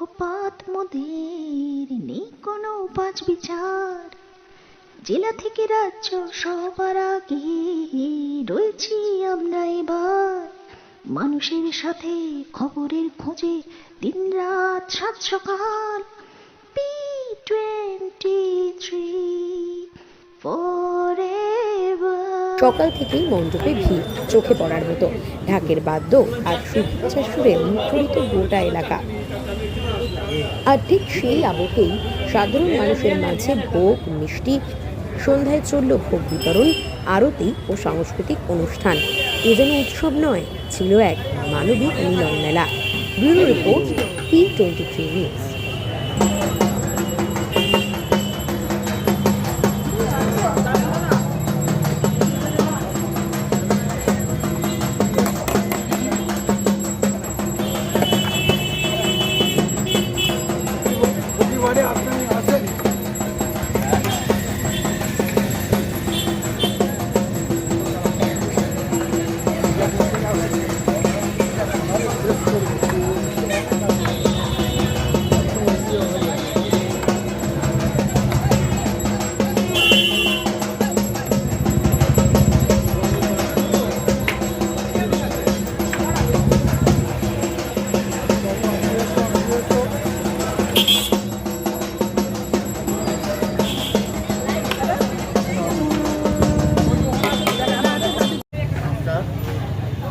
পক্ষপাত মোদের নেই কোনো পাঁচ বিচার। জেলা থেকে রাজ্য সবার আগে রয়েছি আমরা এবার। মানুষের সাথে খবরের খোঁজে দিনরাত সাত সকাল পি টোয়েন্টি থ্রি সকাল থেকেই মণ্ডপে ভিড়, চোখে পড়ার মতো। ঢাকের বাদ্য আর সুরে মুখরিত গোটা এলাকা। আর ঠিক সেই আবহেই সাধারণ মানুষের মাঝে ভোগ, মিষ্টি, সন্ধ্যায় চলল ভোগ বিতরণ, আরতি ও সাংস্কৃতিক অনুষ্ঠান। এ যেন উৎসব নয়, ছিল এক মানবিক মিলন মেলা bureau report P twenty three news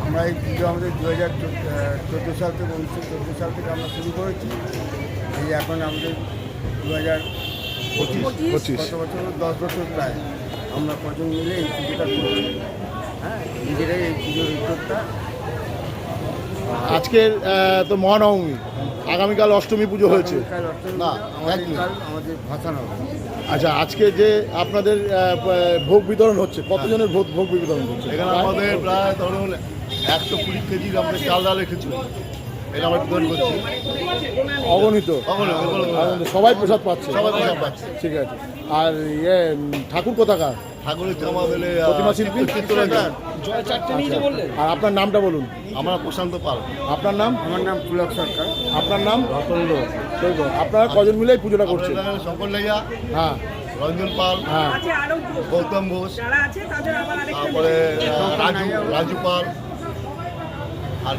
আমরা এই পুজো আমাদের দু হাজার চোদ্দ সাল থেকে উনিশশো চোদ্দ সাল থেকে আমরা শুরু করেছি। এই এখন আমাদের দু হাজার পঁচিশ। কত বছর? দশ বছর প্রায় আমরা কজন মিলে এই পুজোটা করছি। হ্যাঁ নিজেরাই এই পুজোর উদ্যোগটা আজকের তো মহানবমী। আগামীকাল অষ্টমী পুজো হয়েছে। না, আমাদের আচ্ছা আজকে যে আপনাদের ভোগ বিতরণ হচ্ছে কতজনের ভোগ ভোগ বিতরণ হচ্ছে? এখানে আমাদের প্রায় ধরুন একশো কুড়ি কেজির আমাদের চাল ডাল রেখেছি এটা আমরা বিতরণ করছি। অগণিত। সবাই প্রসাদ পাচ্ছে। সবাই প্রসাদ পাচ্ছে। ঠিক আছে। আর ইয়ে ঠাকুর কোথাকার? ঠাকুর হচ্ছে আমাদের প্রতিমা শিল্পী? আচ্ছা। আর আপনার নামটা বলুন। আমরা প্রশান্ত পাল। আপনার নাম? আমার নাম পুলক সরকার। আপনার নাম। আপনারা কজন মিলে পুজোটা করছেন? লাইয়া হ্যাঁ। রঞ্জন পাল হ্যাঁ। গৌতম ঘোষ। তারপরে রাজু রাজু পাল। আর